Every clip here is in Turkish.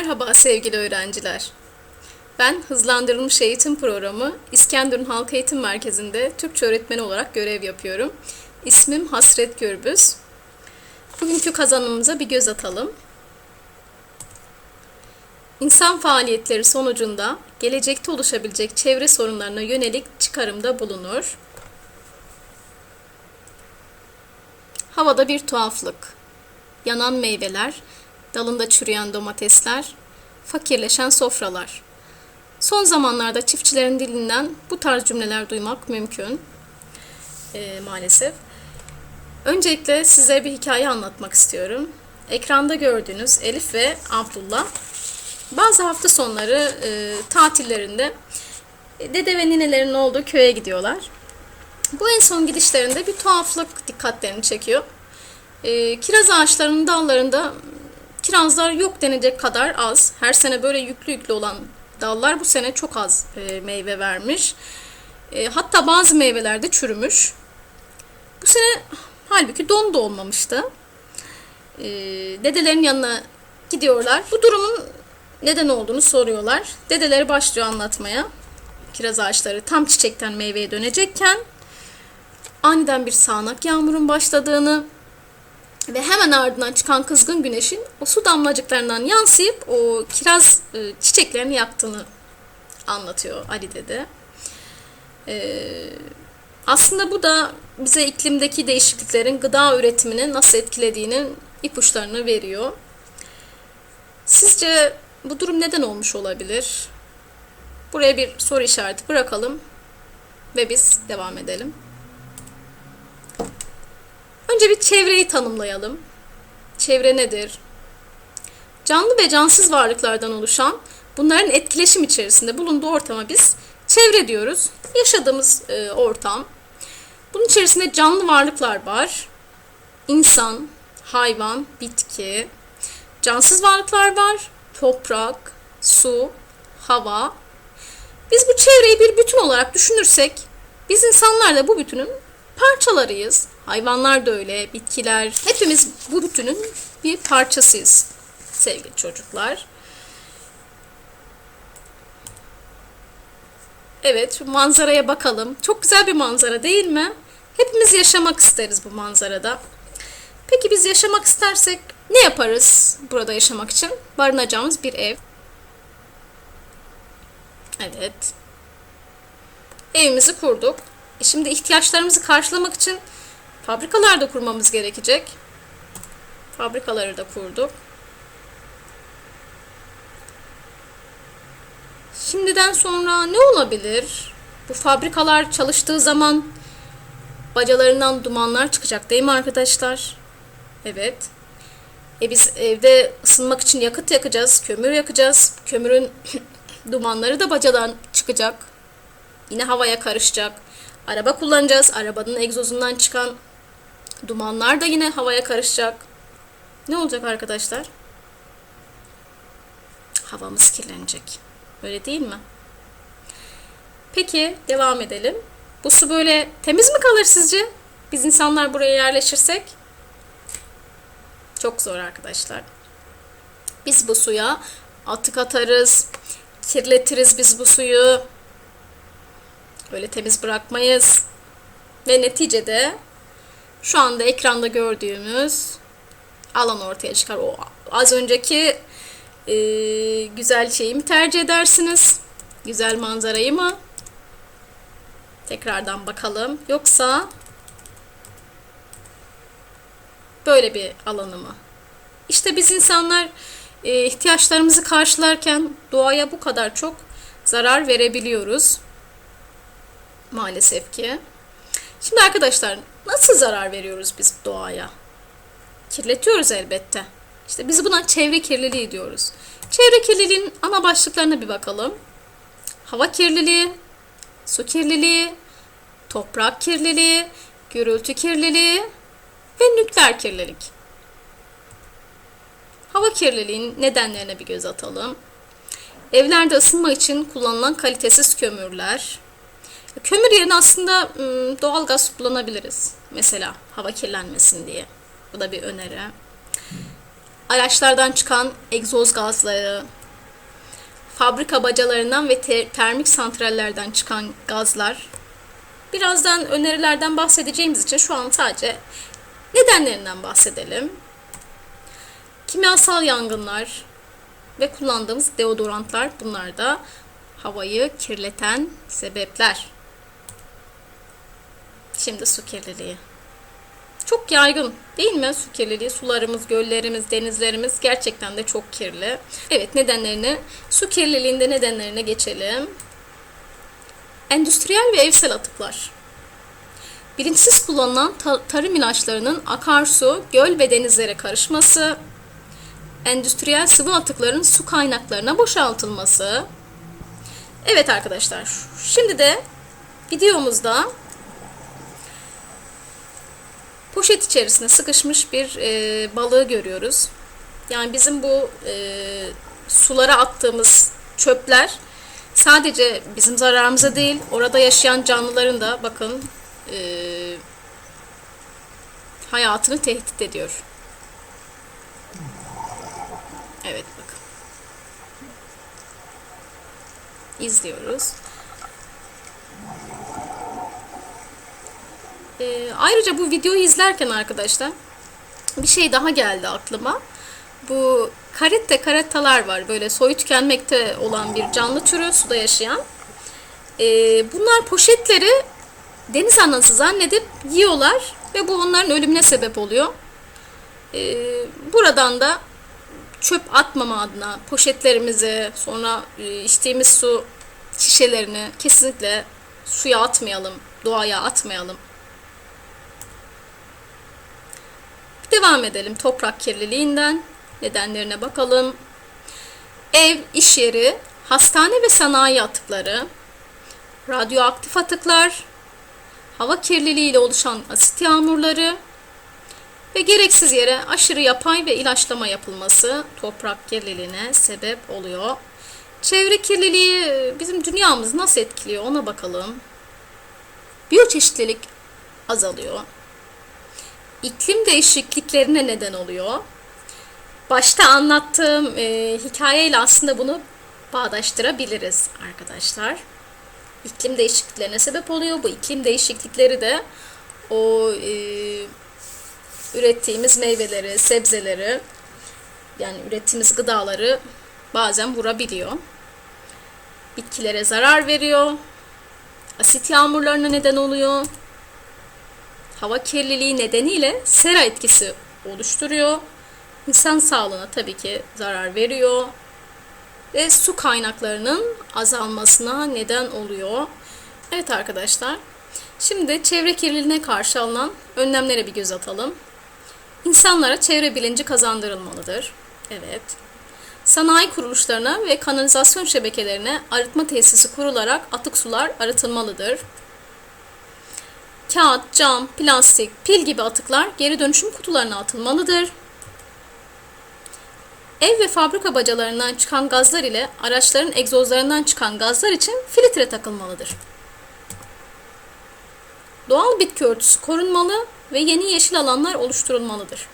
Merhaba sevgili öğrenciler. Ben hızlandırılmış eğitim programı İskenderun Halk Eğitim Merkezi'nde Türkçe öğretmeni olarak görev yapıyorum. İsmim Hasret Gürbüz. Bugünkü kazanımıza bir göz atalım. İnsan faaliyetleri sonucunda gelecekte oluşabilecek çevre sorunlarına yönelik çıkarımda bulunur. Havada bir tuhaflık. Yanan meyveler, dalında çürüyen domatesler, fakirleşen sofralar. Son zamanlarda çiftçilerin dilinden bu tarz cümleler duymak mümkün. Ee, maalesef. Öncelikle size bir hikaye anlatmak istiyorum. Ekranda gördüğünüz Elif ve Abdullah bazı hafta sonları e, tatillerinde dede ve ninelerin olduğu köye gidiyorlar. Bu en son gidişlerinde bir tuhaflık dikkatlerini çekiyor. E, kiraz ağaçlarının dallarında kirazlar yok denecek kadar az. Her sene böyle yüklü yüklü olan dallar bu sene çok az e, meyve vermiş. E, hatta bazı meyveler de çürümüş. Bu sene halbuki don da olmamıştı. E, dedelerin yanına gidiyorlar. Bu durumun neden olduğunu soruyorlar. Dedeleri başlıyor anlatmaya. Kiraz ağaçları tam çiçekten meyveye dönecekken aniden bir sağanak yağmurun başladığını ve hemen ardından çıkan kızgın güneşin o su damlacıklarından yansıyıp o kiraz e, çiçeklerini yaktığını anlatıyor Ali dede. E, aslında bu da bize iklimdeki değişikliklerin gıda üretimini nasıl etkilediğinin ipuçlarını veriyor. Sizce bu durum neden olmuş olabilir? Buraya bir soru işareti bırakalım ve biz devam edelim. Önce bir çevreyi tanımlayalım. Çevre nedir? Canlı ve cansız varlıklardan oluşan bunların etkileşim içerisinde bulunduğu ortama biz çevre diyoruz. Yaşadığımız e, ortam. Bunun içerisinde canlı varlıklar var. İnsan, hayvan, bitki. Cansız varlıklar var. Toprak, su, hava. Biz bu çevreyi bir bütün olarak düşünürsek biz insanlar da bu bütünün parçalarıyız. Hayvanlar da öyle, bitkiler. Hepimiz bu bütünün bir parçasıyız sevgili çocuklar. Evet, manzaraya bakalım. Çok güzel bir manzara değil mi? Hepimiz yaşamak isteriz bu manzarada. Peki biz yaşamak istersek ne yaparız burada yaşamak için? Barınacağımız bir ev. Evet. Evimizi kurduk. E şimdi ihtiyaçlarımızı karşılamak için fabrikalar da kurmamız gerekecek. Fabrikaları da kurduk. Şimdiden sonra ne olabilir? Bu fabrikalar çalıştığı zaman bacalarından dumanlar çıkacak değil mi arkadaşlar? Evet. E biz evde ısınmak için yakıt yakacağız, kömür yakacağız. Kömürün dumanları da bacadan çıkacak. Yine havaya karışacak. Araba kullanacağız. Arabanın egzozundan çıkan dumanlar da yine havaya karışacak. Ne olacak arkadaşlar? Havamız kirlenecek. Öyle değil mi? Peki devam edelim. Bu su böyle temiz mi kalır sizce? Biz insanlar buraya yerleşirsek? Çok zor arkadaşlar. Biz bu suya atık atarız, kirletiriz biz bu suyu. Öyle temiz bırakmayız. Ve neticede şu anda ekranda gördüğümüz alan ortaya çıkar. O az önceki e, güzel şeyi mi tercih edersiniz? Güzel manzarayı mı? Tekrardan bakalım. Yoksa böyle bir alanı mı? İşte biz insanlar e, ihtiyaçlarımızı karşılarken doğaya bu kadar çok zarar verebiliyoruz. Maalesef ki. Şimdi arkadaşlar nasıl zarar veriyoruz biz doğaya? Kirletiyoruz elbette. İşte biz buna çevre kirliliği diyoruz. Çevre kirliliğinin ana başlıklarına bir bakalım. Hava kirliliği, su kirliliği, toprak kirliliği, gürültü kirliliği ve nükleer kirlilik. Hava kirliliğinin nedenlerine bir göz atalım. Evlerde ısınma için kullanılan kalitesiz kömürler. Kömür yerine aslında doğal gaz kullanabiliriz. Mesela hava kirlenmesin diye. Bu da bir öneri. araçlardan çıkan egzoz gazları, fabrika bacalarından ve te- termik santrallerden çıkan gazlar. Birazdan önerilerden bahsedeceğimiz için şu an sadece nedenlerinden bahsedelim. Kimyasal yangınlar ve kullandığımız deodorantlar bunlar da havayı kirleten sebepler. Şimdi su kirliliği. Çok yaygın değil mi su kirliliği? Sularımız, göllerimiz, denizlerimiz gerçekten de çok kirli. Evet nedenlerini, su kirliliğinde nedenlerine geçelim. Endüstriyel ve evsel atıklar. Bilinçsiz kullanılan ta- tarım ilaçlarının akarsu, göl ve denizlere karışması, endüstriyel sıvı atıkların su kaynaklarına boşaltılması. Evet arkadaşlar, şimdi de videomuzda poşet içerisine sıkışmış bir e, balığı görüyoruz. Yani bizim bu e, sulara attığımız çöpler sadece bizim zararımıza değil, orada yaşayan canlıların da bakın e, hayatını tehdit ediyor. Evet bakın. İzliyoruz. Ee, ayrıca bu videoyu izlerken arkadaşlar bir şey daha geldi aklıma. Bu karette karettalar var. Böyle soyu tükenmekte olan bir canlı türü suda yaşayan. Ee, bunlar poşetleri deniz anası zannedip yiyorlar ve bu onların ölümüne sebep oluyor. Ee, buradan da çöp atmama adına poşetlerimizi sonra e, içtiğimiz su şişelerini kesinlikle suya atmayalım, doğaya atmayalım. Devam edelim toprak kirliliğinden nedenlerine bakalım. Ev, iş yeri, hastane ve sanayi atıkları, radyoaktif atıklar, hava kirliliği ile oluşan asit yağmurları ve gereksiz yere aşırı yapay ve ilaçlama yapılması toprak kirliliğine sebep oluyor. Çevre kirliliği bizim dünyamızı nasıl etkiliyor ona bakalım. Biyoçeşitlilik azalıyor. İklim değişikliklerine neden oluyor. Başta anlattığım e, hikayeyle aslında bunu bağdaştırabiliriz arkadaşlar. İklim değişikliklerine sebep oluyor. Bu iklim değişiklikleri de o e, ürettiğimiz meyveleri, sebzeleri yani ürettiğimiz gıdaları bazen vurabiliyor. Bitkilere zarar veriyor. Asit yağmurlarına neden oluyor. Hava kirliliği nedeniyle sera etkisi oluşturuyor. İnsan sağlığına tabii ki zarar veriyor. Ve su kaynaklarının azalmasına neden oluyor. Evet arkadaşlar. Şimdi çevre kirliliğine karşı alınan önlemlere bir göz atalım. İnsanlara çevre bilinci kazandırılmalıdır. Evet. Sanayi kuruluşlarına ve kanalizasyon şebekelerine arıtma tesisi kurularak atık sular arıtılmalıdır. Kağıt, cam, plastik, pil gibi atıklar geri dönüşüm kutularına atılmalıdır. Ev ve fabrika bacalarından çıkan gazlar ile araçların egzozlarından çıkan gazlar için filtre takılmalıdır. Doğal bitki örtüsü korunmalı ve yeni yeşil alanlar oluşturulmalıdır.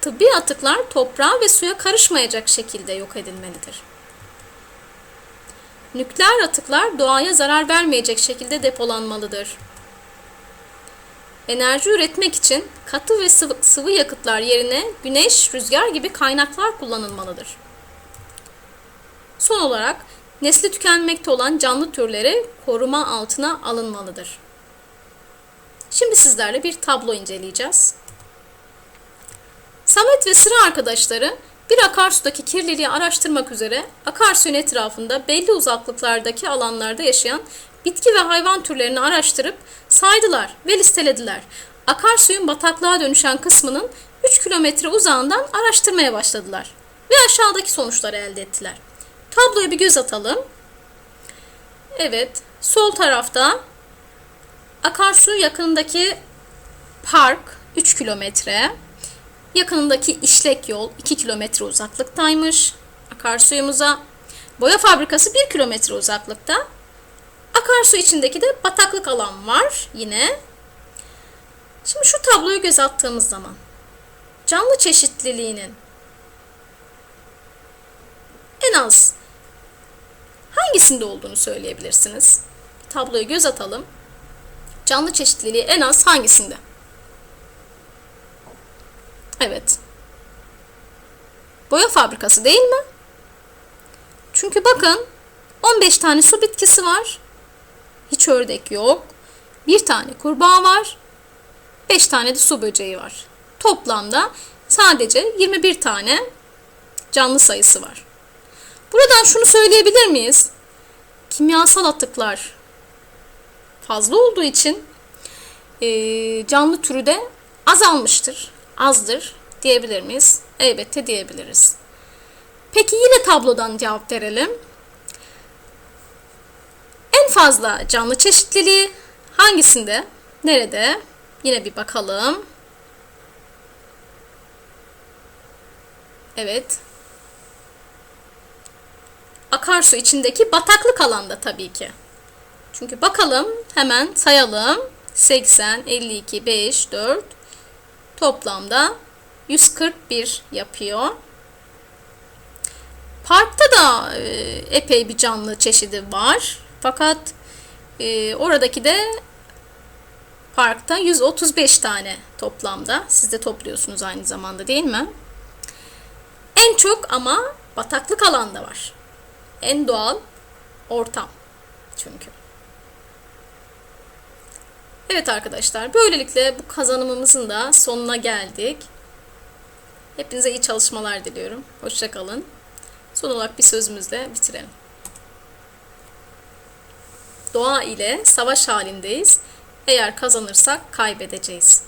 Tıbbi atıklar toprağa ve suya karışmayacak şekilde yok edilmelidir. Nükleer atıklar doğaya zarar vermeyecek şekilde depolanmalıdır. Enerji üretmek için katı ve sıvı, sıvı yakıtlar yerine güneş, rüzgar gibi kaynaklar kullanılmalıdır. Son olarak nesli tükenmekte olan canlı türleri koruma altına alınmalıdır. Şimdi sizlerle bir tablo inceleyeceğiz. Samet ve sıra arkadaşları bir akarsudaki kirliliği araştırmak üzere akarsuyun etrafında belli uzaklıklardaki alanlarda yaşayan bitki ve hayvan türlerini araştırıp saydılar ve listelediler. Akarsuyun bataklığa dönüşen kısmının 3 kilometre uzağından araştırmaya başladılar ve aşağıdaki sonuçları elde ettiler. Tabloya bir göz atalım. Evet, sol tarafta akarsu yakınındaki park 3 kilometre. Yakınındaki işlek yol 2 kilometre uzaklıktaymış akarsuyumuza. Boya fabrikası 1 kilometre uzaklıkta. Akarsu içindeki de bataklık alan var yine. Şimdi şu tabloyu göz attığımız zaman canlı çeşitliliğinin en az hangisinde olduğunu söyleyebilirsiniz? Tabloya göz atalım. Canlı çeşitliliği en az hangisinde? Evet. Boya fabrikası değil mi? Çünkü bakın 15 tane su bitkisi var. Hiç ördek yok. Bir tane kurbağa var. 5 tane de su böceği var. Toplamda sadece 21 tane canlı sayısı var. Buradan şunu söyleyebilir miyiz? Kimyasal atıklar fazla olduğu için e, canlı türü de azalmıştır, azdır diyebilir miyiz? Elbette diyebiliriz. Peki yine tablodan cevap verelim. En fazla canlı çeşitliliği hangisinde? Nerede? Yine bir bakalım. Evet. Akarsu içindeki bataklık alanda tabii ki. Çünkü bakalım hemen sayalım. 80, 52, 5, 4 toplamda 141 yapıyor. Parkta da e, epey bir canlı çeşidi var. Fakat e, oradaki de parkta 135 tane toplamda. Siz de topluyorsunuz aynı zamanda değil mi? En çok ama bataklık alanda var. En doğal ortam çünkü. Evet arkadaşlar böylelikle bu kazanımımızın da sonuna geldik. Hepinize iyi çalışmalar diliyorum. Hoşçakalın. Son olarak bir sözümüzle bitirelim. Doğa ile savaş halindeyiz. Eğer kazanırsak kaybedeceğiz.